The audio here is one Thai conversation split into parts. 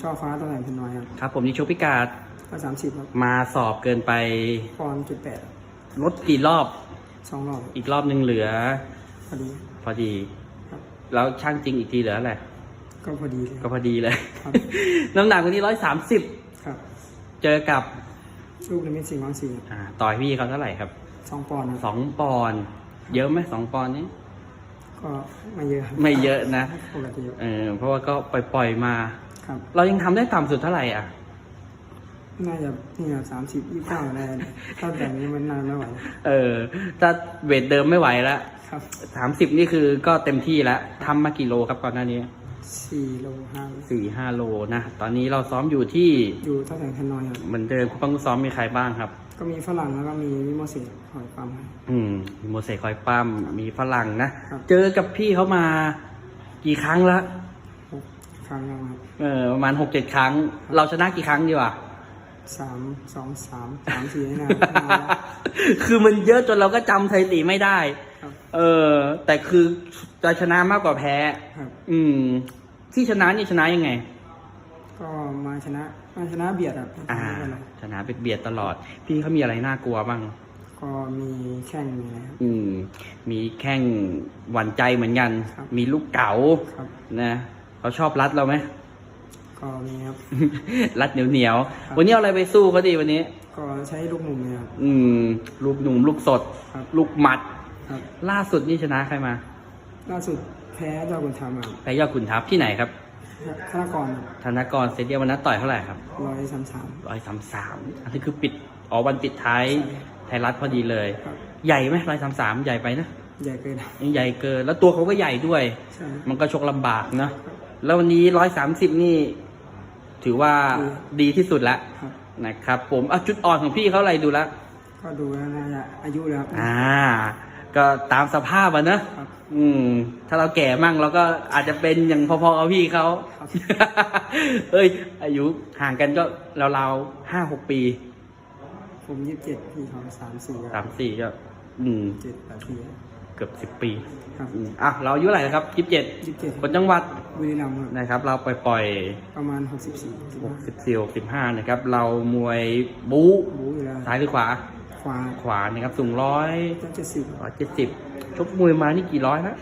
ช่อฟ้าตำแหน่งเป็นน้อยครับครับ ผมนี่โชคพิกาดก็สามสิบครับมาสอบเกินไปปอนด์จุดแปดลดกี่รอบสองรอบอีกรอบหนึ่งเหลือ พอดี พอดี ครับ แล้วช่างจริงอีกทีเหลืออะไรก็พอดีเลยก็พอดีเลย ครับ น้ำหนักวันนี้ร้อยสามสิบครับเจอกับลูกนิมิตสี่วังสี่อ่าต่อยพี่เขาเท่าไหร่ครับสองปอนด์ครับสองปอนด์เยอะไหมสองปอนด์นี้ ก็ไม่เยอะครับไม่เยอะนะ ปกติเออเพราะว่าก็ปล่อยๆมา ครับ เรายังทำได้ต่ำสุดเท่าไหร่อะ น่าจะนี่ครับสามสิบยี่สิบเก้าอะไรถ้าแบบนี้มันนานไม่ไหวเออถ้าเวทเดิมไม่ไหวแล้วครับสามสิบนี่คือก็เต็มที่แล้วทำมากี่โลครับก่อนหน้านี้สี่โลห้าสี่ห้าโลนะ ตอนนี้เราซ้อมอยู่ที่อยู่ตำแหน่งเป็นน้อยครับเหมือนเดิมคุณปังซ้อมมีใครบ้างครับ ก็มีฝรั่งแล้วก็มีมิโมเสสหอยปั๊มครับอืมมีโมเสสคอยปั้มมีฝรั่งนะ ครับ เจอกับพี่เขามากี่ครั้งละหกค รั้งแล้วครับเออประมาณหกเจ็ดครั้ง เราชนะกี่ครั้งดีวะสามสองสามสามสี่นะคือมันเยอะจนเราก็จำสถิติไม่ได้ครับเออ แต่คือจะชนะมากกว่าแพ้ครับอืม ที่ชนะนี่ชนะยังไง ก็มาชนะมาชนะเบียดครับอ่าไม่เป็นไรชนะเบียดๆตลอด พี่เขามีอะไรน่ากลัวบ้างก็มีแข่งมีอะไรครับอืม มีแข้งหวั่นใจเหมือนกันครับมีลูกเก๋าครับนะ เขาชอบรัดเราไหมก็มีครับ รัดเหนียวเหนียวๆครับวันนี้เอาอะไรไปสู้เขาดีวันนี้ ก็ใช้ลูกหนุ่มเนี่ยครับอืม ลูกหนุ่ม ลูกสดครับลูกหมัดครับล่าสุดนี่ชนะใครมา ล่าสุดแพ้เจ้าบุญธรรมครับแพ้ยอดขุนทัพที่ไหนครับคณะกรธนากรเซเดียมวันนั้นต่อยเท่าไหร่ครับร้อยสามสามร้อยสามสามอันนี้คือปิดอ๋อวันปิดท้ายใช่ไทยรัฐพอดีเลยครับใหญ่ไหมร้อยสามสามใหญ่ไปนะ ใหญ่เกินยังใหญ่เกิน แล้วตัวเขาก็ใหญ่ด้วยใช่มันก็ชกลำบากเนอะ แล้ววันนี้ร้อยสามสิบนี่ ถือว่าดีที่สุดแล้วครับ นะครับ ผมอะจุดอ่อนของพี่เขาอะไรดูแล้วก็ดูแล้วน่าจะอายุแล้วครับ อ่า ก็ตามสภาพอะเนอะครับอืม ถ้าเราแก่มั่งเราก็อาจจะเป็นอย่างพอๆกับพี่เขาครับ เอ้ย อายุห่างกันก็ราวๆห้าหกปีผมยี่สิบเจ็ดพี่เขาสามสี่สามสี่ก็ อืม เจ็ดแปดปี เกือบสิบปีครับอืมอะเราอายุเท่าไหร่นะครับยี่สิบเจ็ดยี่สิบเจ็ดคนจังหวัดบุรีรัมย์ครับนะครับ เราปล่อยประมาณหกสิบสี่สิบหห้ากสิบสี่หกสิบห้านะครับ เรามวยบู๊บูอยู่แล้วซ้ายหรือขวาขวาขวานะครับสูงร้อยก็เจ็ดสิบร้อยเจ็ดสิบชกมวยมานี่กี่ร้อยนะ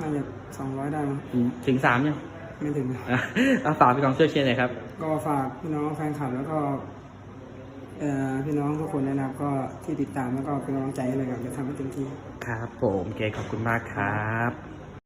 น่าจะสองร้อยได้มั้งถึงถึงสามยังไม่ถึงอะเอาฝากไปกองเสื้อเชียร์หน่อยครับ ก็ฝากพี่น้องแฟนคลับแล้วก็เอ่อ พี่น้องทุกคนนะครับก็ที่ติดตามแล้วก็เป็นกำลังใจให้เลยครับจะทำให้เต็มที่ครับผมโอเคขอบคุณมากครับ